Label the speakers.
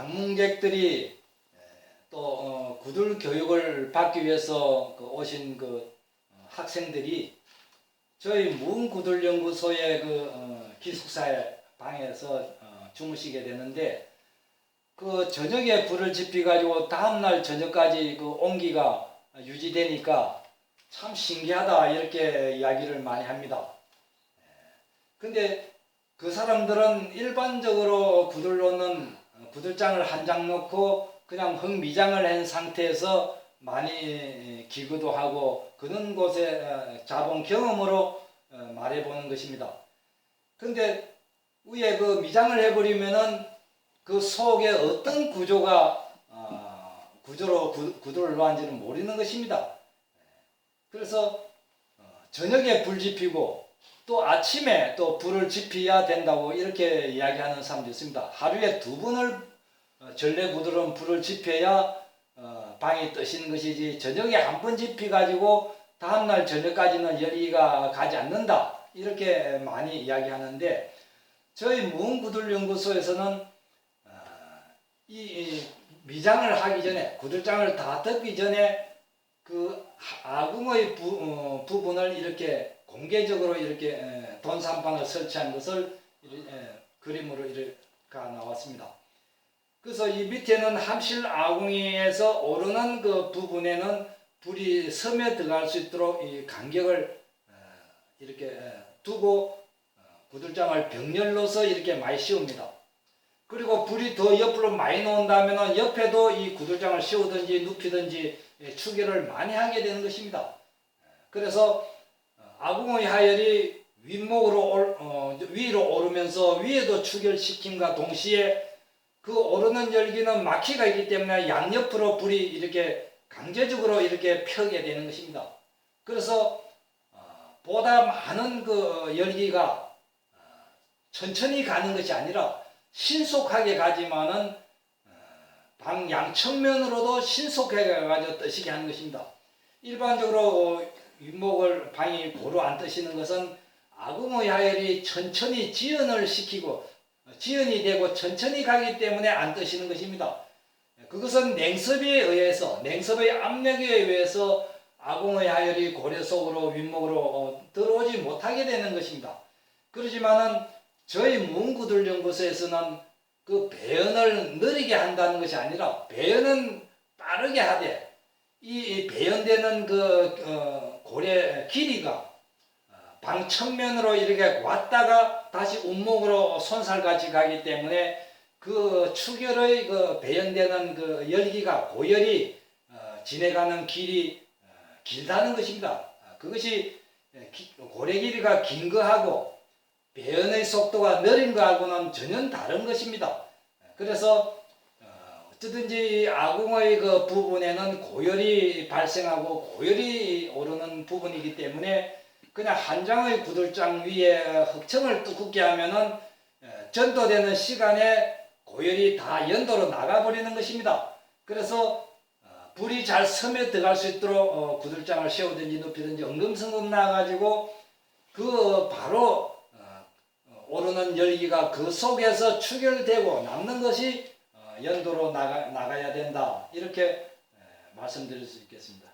Speaker 1: 방문객들이 또 어, 구들 교육을 받기 위해서 그 오신 그 어, 학생들이 저희 무은구들연구소의 그 어, 기숙사의 방에서 어, 주무시게 되는데 그 저녁에 불을 지피 가지고 다음 날 저녁까지 그 온기가 유지되니까 참 신기하다 이렇게 이야기를 많이 합니다. 예. 근데 그 사람들은 일반적으로 구들 놓는 어, 구들장을 한 장 놓고 그냥 흙 미장을 한 상태에서 많이 기거도 하고 그런 곳에 어, 자본 경험으로 어, 말해보는 것입니다. 근데 위에 그 미장을 해버리면은 그 속에 어떤 구조가 어, 구조로 구, 구도를 놓았는지는 모르는 것입니다. 그래서 어, 저녁에 불 지피고 또 아침에 또 불을 지피야 된다고 이렇게 이야기하는 사람도 있습니다. 하루에 두 번을 어, 전래 구들은 불을 지펴야 어, 방이 뜨시는 것이지 저녁에 한 번 지피 가지고 다음날 저녁까지는 열기가 가지 않는다 이렇게 많이 이야기하는데 저희 무은구들연구소에서는 어, 이, 이 미장을 하기 전에 구들장을 다 덮기 전에 그 아궁의 부, 어, 부분을 이렇게 공개적으로 이렇게 에, 돈산방을 설치한 것을 그림으로 이렇게 나왔습니다. 그래서 이 밑에는 함실 아궁이에서 오르는 그 부분에는 불이 섬에 들어갈 수 있도록 이 간격을 어, 이렇게 에, 두고 어, 구들장을 병렬로서 이렇게 많이 씌웁니다. 그리고 불이 더 옆으로 많이 나온다면 옆에도 이 구들장을 씌우든지 눕히든지 예, 추계를 많이 하게 되는 것입니다. 그래서 어, 아궁의 하열이 윗목으로 올- 어, 위로 오르면서 위에도 추결시킴과 동시에 그 오르는 열기는 마키가 있기 때문에 양옆으로 불이 이렇게 강제적으로 이렇게 펴게 되는 것입니다. 그래서 어, 보다 많은 그 열기가 어, 천천히 가는 것이 아니라 신속하게 가지만은 어, 방 양측면으로도 신속하게 가지고 뜨시게 하는 것입니다. 일반적으로 어, 윗목을 방이 고루 안 뜨시는 것은 아궁의 하열이 천천히 지연을 시키고 어, 지연이 되고 천천히 가기 때문에 안 뜨시는 것입니다. 그것은 냉섭에 의해서 냉섭의 압력에 의해서 아궁의 하열이 고려 속으로 윗목으로 어, 들어오지 못하게 되는 것입니다. 그렇지만은 저희 문구들 연구소에서는 그 배연을 느리게 한다는 것이 아니라 배연은 빠르게 하되 이- 이 배연되는 그 어, 고래 길이가 어, 방 측면으로 이렇게 왔다가 다시 운목으로 손살같이 가기 때문에 그 추결의 그 배연되는 그 열기가 고열이 어, 지내가는 길이 어, 길다는 것입니다. 아, 그것이 기- 고래 길이가 긴 거하고 배연의 속도가 느린 거하고는 전혀 다른 것입니다. 그래서 어, 어쩌든지 아궁의 그 부분에는 고열이 발생하고 고열이 오르는 부분이기 때문에 그냥 한 장의 구들장 위에 흑청을 두껍게 하면은 어, 전도되는 시간에 고열이 다 연도로 나가버리는 것입니다. 그래서 어, 불이 잘 섬에 들어갈 수 있도록 어, 구들장을 세우든지 높이든지 엉금성금 나가지고 그 바로 어, 어, 오르는 열기가 그 속에서 추결되고 남는 것이 어, 연도로 나가, 나가야 된다 이렇게 에, 말씀드릴 수 있겠습니다.